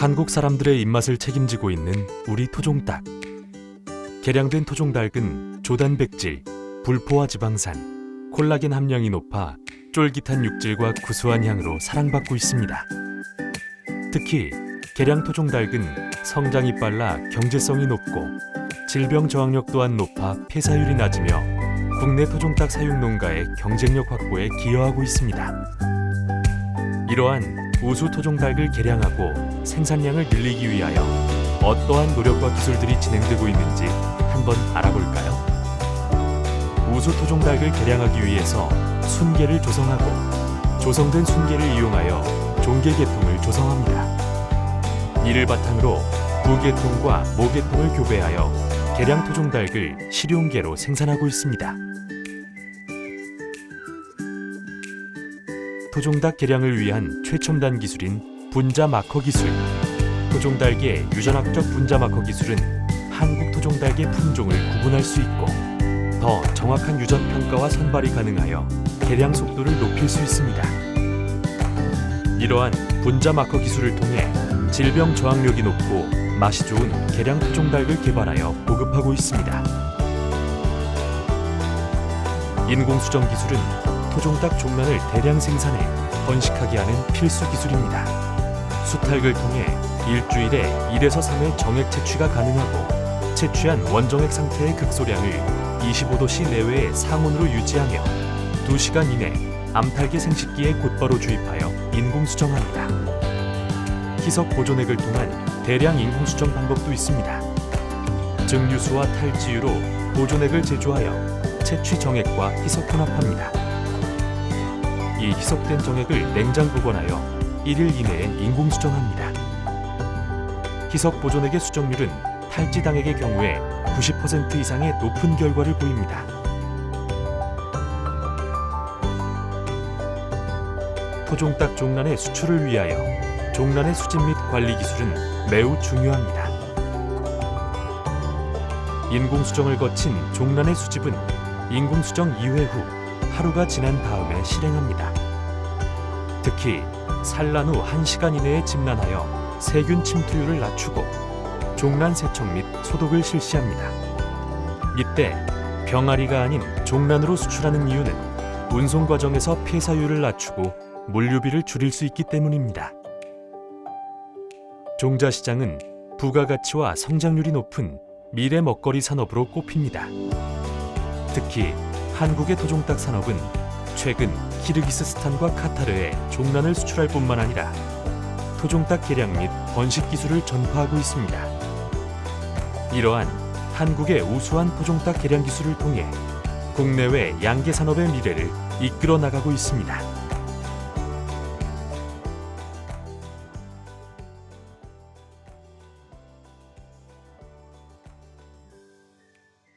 한국 사람들의 입맛을 책임지고 있는 우리 토종닭. 개량된 토종닭은 조단백질, 불포화 지방산, 콜라겐 함량이 높아 쫄깃한 육질과 구수한 향으로 사랑받고 있습니다. 특히 개량 토종닭은 성장이 빨라 경제성이 높고 질병 저항력 또한 높아 폐사율이 낮으며 국내 토종닭 사육 농가의 경쟁력 확보에 기여하고 있습니다. 이러한 우수 토종닭을 개량하고 생산량을 늘리기 위하여 어떠한 노력과 기술들이 진행되고 있는지 한번 알아볼까요? 우수 토종닭을 개량하기 위해서 순계를 조성하고 조성된 순계를 이용하여 종계 계통을 조성합니다. 이를 바탕으로 부계통과 모계통을 교배하여 개량 토종닭을 실용계로 생산하고 있습니다. 토종닭 개량을 위한 최첨단 기술인 분자 마커 기술. 토종닭의 유전학적 분자 마커 기술은 한국 토종닭의 품종을 구분할 수 있고 더 정확한 유전 평가와 선발이 가능하여 개량 속도를 높일 수 있습니다. 이러한 분자 마커 기술을 통해 질병 저항력이 높고 맛이 좋은 개량 토종닭을 개발하여 보급하고 있습니다. 인공수정 기술은 토종닭 종란을 대량 생산해 번식하게 하는 필수 기술입니다. 수탈을 통해 일주일에 1에서 3회 정액 채취가 가능하고 채취한 원정액 상태의 극소량을 25도씨 내외의 상온으로 유지하며 2시간 이내 암탉의 생식기에 곧바로 주입하여 인공수정합니다. 희석 보존액을 통한 대량 인공수정 방법도 있습니다. 증류수와 탈지유로 보존액을 제조하여 채취 정액과 희석 혼합합니다. 이 희석된 정액을 냉장 보관하여 1일 이내에 인공 수정합니다. 희석 보존액의 수정률은 탈지 당액의 경우에 90% 이상의 높은 결과를 보입니다. 토종닭 종란의 수출을 위하여 종란의 수집 및 관리 기술은 매우 중요합니다. 인공수정을 거친 종란의 수집은 인공수정 2회 후 하루가 지난 다음에 실행합니다. 특히 산란 후 1시간 이내에 집란하여 세균 침투율을 낮추고 종란 세척 및 소독을 실시합니다. 이때 병아리가 아닌 종란으로 수출하는 이유는 운송 과정에서 폐사율을 낮추고 물류비를 줄일 수 있기 때문입니다. 종자 시장은 부가가치와 성장률이 높은 미래 먹거리 산업으로 꼽힙니다. 특히 한국의 토종닭 산업은 최근 키르기스스탄과 카타르에 종란을 수출할 뿐만 아니라 토종닭 개량 및 번식 기술을 전파하고 있습니다. 이러한 한국의 우수한 토종닭 개량 기술을 통해 국내외 양계 산업의 미래를 이끌어 나가고 있습니다.